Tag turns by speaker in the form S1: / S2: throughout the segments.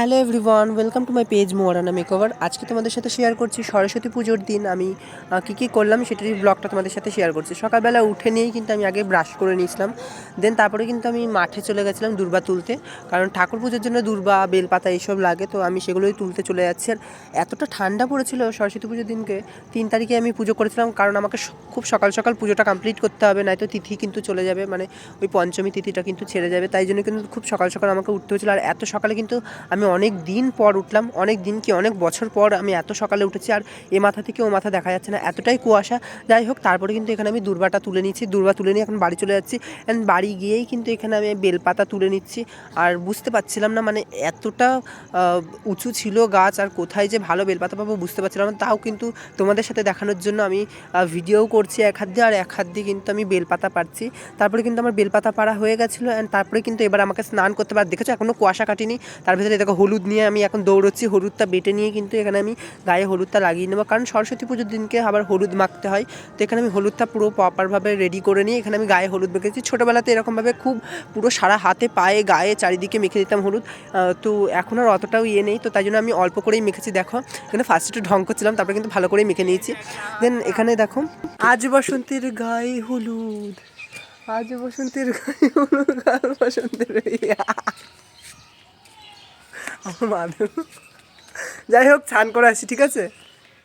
S1: Hello everyone, welcome to my page Moyarana makeover. আজকে তোমাদের সাথে শেয়ার করছি সরস্বতী পুজোর দিন। আমি কী কী করলাম সেটারই ব্লগটা তোমাদের সাথে শেয়ার করছি। সকালবেলা উঠে নিয়েই কিন্তু আমি আগে ব্রাশ করে নিয়েছিলাম। দেন তারপরে কিন্তু আমি মাঠে চলে গেছিলাম দুর্বা তুলতে। কারণ ঠাকুর পুজোর জন্য দুর্বা, বেলপাতা এইসব লাগে, তো আমি সেগুলোই তুলতে চলে যাচ্ছি। আর এতটা ঠান্ডা পড়েছিল সরস্বতী পুজোর দিনকে, তিন তারিখে আমি পুজো করেছিলাম। কারণ আমাকে খুব সকাল সকাল পুজোটা কমপ্লিট করতে হবে নয়তো তিথি কিন্তু চলে যাবে। মানে ওই পঞ্চমী তিথিটা কিন্তু ছেড়ে যাবে। তাই জন্য কিন্তু খুব সকাল সকাল আমাকে উঠতে হয়েছিল। আর এত সকালে কিন্তু আমি অনেক দিন পর উঠলাম, অনেক দিন কি অনেক বছর পর আমি এত সকালে উঠেছি আর এ মাথা থেকে ও মাথা দেখা যাচ্ছে না, এতটাই কুয়াশা। যাই হোক, তারপরে কিন্তু এখানে আমি দুর্বাটা তুলে নিচ্ছি দুর্বা তুলে নিয়ে এখন বাড়ি চলে যাচ্ছি। অ্যান্ড বাড়ি গিয়েই কিন্তু এখানে আমি বেলপাতা তুলে নিচ্ছি। আর বুঝতে পারছিলাম না মানে এতটা উঁচু ছিল গাছ আর কোথায় যে ভালো বেলপাতা পাবো বুঝতে পারছিলাম না। তাও কিন্তু তোমাদের সাথে দেখানোর জন্য আমি ভিডিও করছি এক হাত দিয়ে আর এক হাত দিয়ে কিন্তু আমি বেলপাতা পারছি তারপরে কিন্তু আমার বেলপাতা পাড়া হয়ে গেছিল অ্যান্ড তারপরে কিন্তু এবার আমাকে স্নান করতে পার দেখেছ এখনও কুয়াশা কাটিনি, তার ভিতরে দেখো হলুদ নিয়ে আমি এখন দৌড়চ্ছি, হলুদটা বেটে নিয়ে কিন্তু এখানে আমি গায়ে হলুদটা লাগিয়ে নেব। কারণ সরস্বতী পুজোর দিনকে আবার হলুদ মাখতে হয়, তো এখানে আমি হলুদটা পুরো প্রপারভাবে রেডি করে নিয়ে এখানে আমি গায়ে হলুদ মেখেছি। ছোটোবেলাতে এরকমভাবে খুব পুরো সারা হাতে পায়ে গায়ে চারিদিকে মেখে দিতাম হলুদ তো এখন আর অতটাও ইয়ে নেই, তো তাই জন্য আমি অল্প করেই মেখেছি। দেখো, এখানে ফার্স্ট একটু ঢং করছিলাম, তারপরে কিন্তু ভালো করেই মেখে নিয়েছি। দেন এখানে দেখো, আজ বসন্তের গায়ে হলুদ, আজ বসন্তের গায়ে হলুদ কাল বসন্তের যাই হোক, স্নান করে আসি, ঠিক আছে?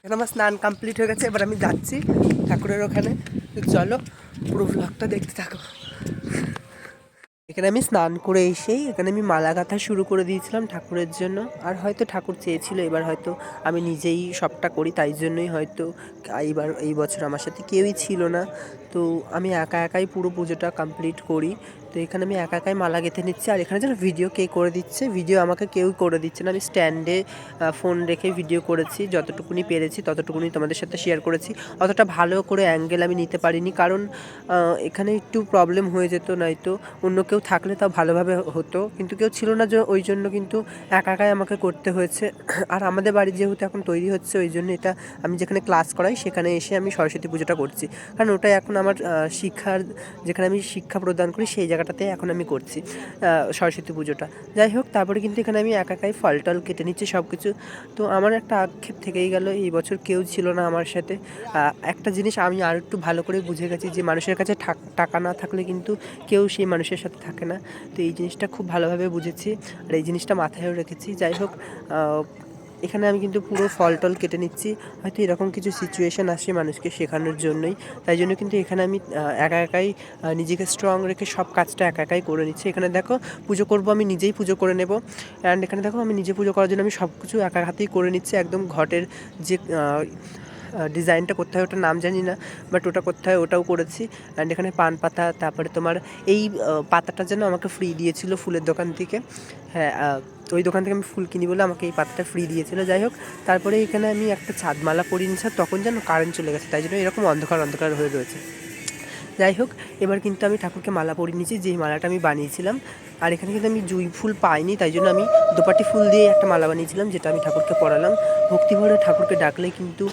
S1: এখন আমার স্নান কমপ্লিট হয়ে গেছে, এবার আমি যাচ্ছি ঠাকুরের ওখানে। চলো পুরো ব্লগটা দেখতে থাকো। এখানে আমি স্নান করে এসেই এখানে আমি মালা গাঁথা শুরু করে দিয়েছিলাম ঠাকুরের জন্য। আর হয়তো ঠাকুর চেয়েছিল এবার হয়তো আমি নিজেই সবটা করি, তাই জন্যই হয়তো এইবার, এই বছর আমার সাথে কেউই ছিল না। তো আমি একা একাই পুরো পুজোটা কমপ্লিট করি। তো এখানে আমি একা একাই মালা গেঁথে নিচ্ছি। আর এখানে যেন ভিডিও কে করে দিচ্ছে? ভিডিও আমাকে কেউ করে দিচ্ছে না। আমি স্ট্যান্ডে ফোন রেখে ভিডিও করেছি। যতটুকুনি পেরেছি ততটুকুনি তোমাদের সাথে শেয়ার করেছি। অতটা ভালো করে অ্যাঙ্গেল আমি নিতে পারিনি। কারণ এখানে একটু প্রবলেম হয়ে যেত নয়তো অন্য কেউ থাকলে তাও ভালোভাবে হতো। কিন্তু কেউ ছিল না যে ওই জন্য কিন্তু একা একাই আমাকে করতে হয়েছে। আর আমাদের বাড়ি যেহেতু এখন তৈরি হচ্ছে, ওই জন্য এটা আমি যেখানে ক্লাস করাই, সেখানে এসে আমি সরস্বতী পুজোটা করছি। কারণ ওটাই এখন আমার শিক্ষার, যেখানে আমি শিক্ষা প্রদান করি, সেই জায়গাটাতে এখন আমি করছি সরস্বতী পুজোটা। যাই হোক, তারপরে কিন্তু এখানে আমি একা একাই ফল টল কেটে নিচ্ছি সব কিছু তো আমার একটা আক্ষেপ থেকেই গেল, এই বছর কেউ ছিল না আমার সাথে। একটা জিনিস আমি আর একটু ভালো করে বুঝে গেছি যে মানুষের কাছে টাকা না থাকলে কিন্তু কেউ সেই মানুষের সাথে থাকে না। তো এই জিনিসটা খুব ভালোভাবে বুঝেছি। আর এই জিনিসটা মাথায়ও রেখেছি। যাই হোক এখানে আমি কিন্তু পুরো ফল টল কেটে নিচ্ছি। হয়তো এরকম কিছু সিচুয়েশান আসে মানুষকে শেখানোর জন্যই। তাই জন্য কিন্তু এখানে আমি একা একাই নিজেকে স্ট্রং রেখে সব কাজটা একা একাই করে নিচ্ছি। এখানে দেখো, পুজো করব আমি নিজেই পুজো করে নেব। অ্যান্ড এখানে দেখো, আমি নিজে পুজো করার জন্য আমি সব কিছু একা হাতেই করে নিচ্ছি। একদম ঘটের যে ডিজাইনটা করতে হয়, ওটার নাম জানি না বাট ওটা করতে হয়, ওটাও করেছি। অ্যান্ড এখানে পান পাতা, তারপরে তোমার এই পাতাটা যেন আমাকে ফ্রি দিয়েছিল ফুলের দোকান থেকে। হ্যাঁ ওই দোকান থেকে আমি ফুল কিনি বলে আমাকে এই পাতাটা ফ্রি দিয়েছিল। যাই হোক, তারপরে এখানে আমি একটা ছাদমালা পরিয়ে নিয়েছি তখন যেন কারেন্ট চলে গেছে, তাই জন্য এরকম অন্ধকার অন্ধকার হয়ে রয়েছে। যাই হোক, এবার কিন্তু আমি ঠাকুরকে মালা পরিয়ে নিয়েছি, যেই মালাটা আমি বানিয়েছিলাম। আর এখানে কিন্তু আমি জুঁই ফুল পাইনি, তাই জন্য আমি দোপাটি ফুল দিয়ে একটা মালা বানিয়েছিলাম, যেটা আমি ঠাকুরকে পরালাম ভক্তিভরে ঠাকুরকে ডাকলে কিন্তু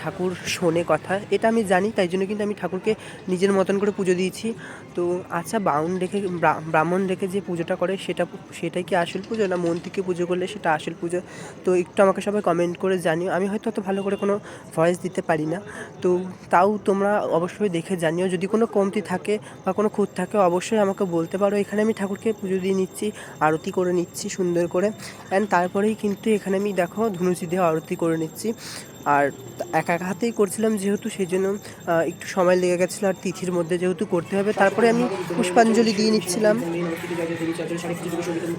S1: ঠাকুর শোনে কথা। এটা আমি জানি, তাই জন্য কিন্তু আমি ঠাকুরকে নিজের মতন করে পুজো দিয়েছি। তো আচ্ছা বাউন রেখে ব্রাহ্মণ রেখে যে পুজোটা করে, সেটা, সেটাই কি আসল পুজো, না মন থেকে পুজো করলে সেটা আসল পুজো? তো একটু আমাকে সবাই কমেন্ট করে জানিও। আমি হয়তো অত ভালো করে কোনো ভয়েস দিতে পারি না। তো তাও তোমরা অবশ্যই দেখে জানিও যদি কোনো কমতি থাকে বা কোনো খুঁত থাকে, অবশ্যই আমাকে বলতে পারো। এখানে আমি ঠাকুরকে পুজো দিয়ে নিচ্ছি, আরতি করে নিচ্ছি সুন্দর করে। অ্যান্ড তারপরেই কিন্তু এখানে আমি দেখো ধনুচি দিয়ে আরতি করে নিচ্ছি। আর একা একা হাতেই করছিলাম যেহেতু, সেই জন্য একটু সময় লেগে গেছিল আর তিথির মধ্যে যেহেতু করতে হবে। তারপরে আমি পুষ্পাঞ্জলি দিয়ে নিচ্ছিলাম।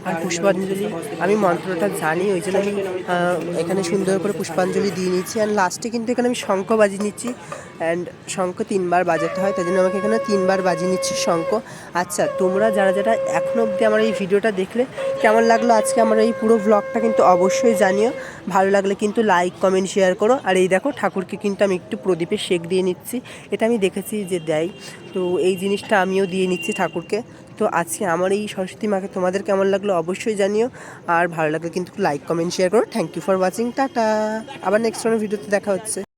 S1: আর পুষ্পাঞ্জলি, আমি মন্ত্রটা জানি, ওই জন্য আমি এখানে সুন্দর করে পুষ্পাঞ্জলি দিয়ে নিচ্ছি। অ্যান্ড লাস্টে কিন্তু এখানে আমি শঙ্খ বাজিয়ে নিচ্ছি। অ্যান্ড শঙ্খ তিনবার বাজাতে হয়, তাই জন্য আমাকে এখানে তিনবার বাজিয়ে নিচ্ছি শঙ্খ। আচ্ছা তোমরা যারা যারা এখনও অবধি আমার এই ভিডিওটা দেখলে, কেমন লাগল আজকে আমার এই পুরো ব্লগটা কিন্তু অবশ্যই জানিও। ভালো লাগলে কিন্তু লাইক কমেন্ট শেয়ার করো। আর এই দেখো, ঠাকুরকে কিন্তু আমি একটু প্রদীপে শেক দিয়ে নিচ্ছি। এটা আমি দেখেছি যে দেয়। তো এই জিনিসটা আমিও দিয়ে নিচ্ছি ঠাকুরকে। তো আজকে আমার এই সরস্বতী মাকে তোমাদের কেমন লাগল অবশ্যই জানিও। আর ভালো লাগলে কিন্তু লাইক, কমেন্ট শেয়ার করো। Thank you for watching tata. আবার নেক্সট কোনো ভিডিওতে দেখা হচ্ছে।